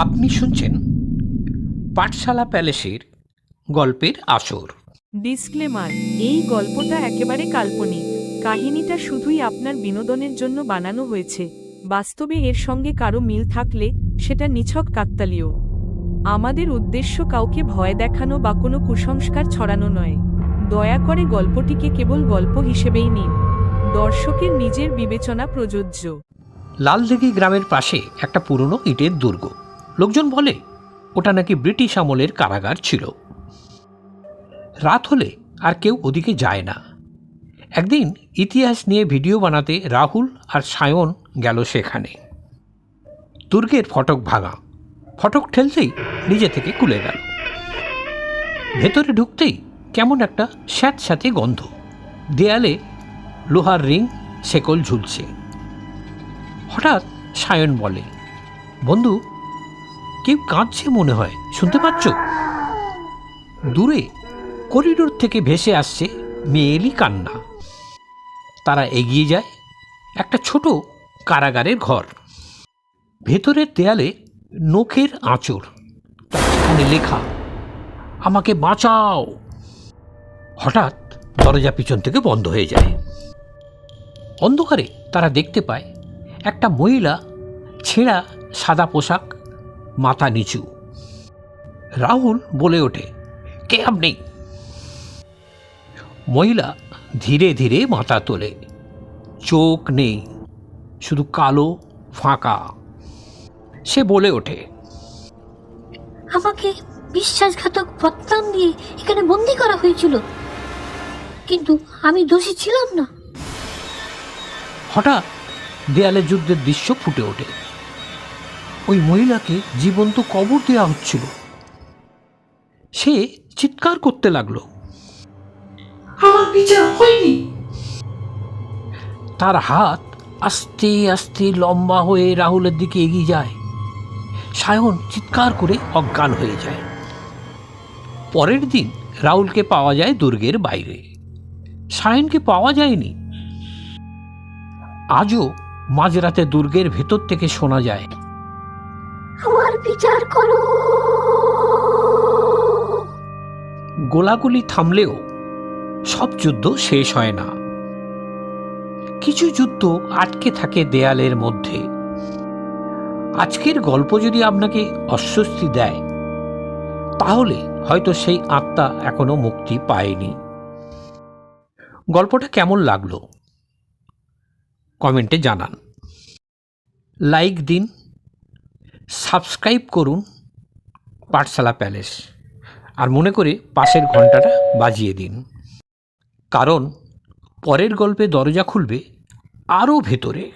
আপনি শুনছেন পাঠশালা প্যালেসের গল্পের আসর। ডিসক্লেমার এই গল্পটা একেবারে কাল্পনিক। কাহিনীটা শুধুই আপনার বিনোদনের জন্য বানানো হয়েছে। বাস্তবে এর সঙ্গে কারও মিল থাকলে সেটা নিছক কাকতালীয়। আমাদের উদ্দেশ্য কাউকে ভয় দেখানো বা কোনো কুসংস্কার ছড়ানো নয়। দয়া করে গল্পটিকে কেবল গল্প হিসেবেই নিন। দর্শকের নিজের বিবেচনা প্রযোজ্য। লালদিঘি গ্রামের পাশে একটা পুরনো ইটের দুর্গ। লোকজন বলে, ওটা নাকি ব্রিটিশ আমলের কারাগার ছিল। রাত হলে আর কেউ ওদিকে যায় না। একদিন ইতিহাস নিয়ে ভিডিও বানাতে রাহুল আর সায়ন গেল সেখানে। দুর্গের ফটক ভাঙা। ফটক ঠেলতেই নিজে থেকে খুলে গেল। ভেতরে ঢুকতেই কেমন একটা স্যাঁত স্যাঁতে গন্ধ। দেয়ালে লোহার রিং, শেকল ঝুলছে। হঠাৎ সায়ন বলে, বন্ধু কেউ কাঁদছে মনে হয়। শুনতে পাচ্ছ? দূরে করিডোর থেকে ভেসে আসছে মেয়েলি কান্না। তারা এগিয়ে যায় একটা ছোট কারাগারের ঘর। ভেতরের দেয়ালে নখের আঁচড়। সেখানে লেখা, আমাকে বাঁচাও। হঠাৎ দরজা পিছন থেকে বন্ধ হয়ে যায়। অন্ধকারে তারা দেখতে পায় একটা মহিলা ছেঁড়া সাদা পোশাক মাথা নিচু। রাহুল বলে ওঠে কে আপনি? মহিলা ধীরে ধীরে মাথা তোলে। চোখ নেই শুধু কালো ফাঁকা। সে বলে ওঠে আমাকে বিশ্বাসঘাতক বদনাম দিয়ে এখানে বন্দি করা হয়েছিল। কিন্তু আমি দোষী ছিলাম না। হঠাৎ দেয়ালে যুদ্ধের দৃশ্য ফুটে ওঠে। ওই মহিলাকে জীবন্ত কবর দেওয়া হচ্ছিল। সে চিৎকার করতে লাগল। আমার বিচার হয়নি। তার হাত আস্তে আস্তে লম্বা হয়ে রাহুলের দিকে এগিয়ে যায়। সায়ন চিৎকার করে অজ্ঞান হয়ে যায়। পরের দিন রাহুলকে পাওয়া যায় দুর্গের বাইরে। সায়নকে পাওয়া যায়নি। আজও মাঝরাতে দুর্গের ভেতর থেকে শোনা যায় বিচার করো। গোলাগুলি থামলেও সব যুদ্ধ শেষ হয় না। কিছু যুদ্ধ আটকে থাকে দেয়ালের মধ্যে। আজকের গল্প যদি আপনাকে অস্বস্তি দেয়, তাহলে হয়তো সেই আত্মা এখনও মুক্তি পায়নি। গল্পটা কেমন লাগল? কমেন্টে জানান। লাইক দিন। সাবস্ক্রাইব করুন পাঠশালা প্যালেস। আর মনে করে পাশের ঘন্টাটা বাজিয়ে দিন। কারণ পরের গল্পে দরজা খুলবে আরও ভেতরে।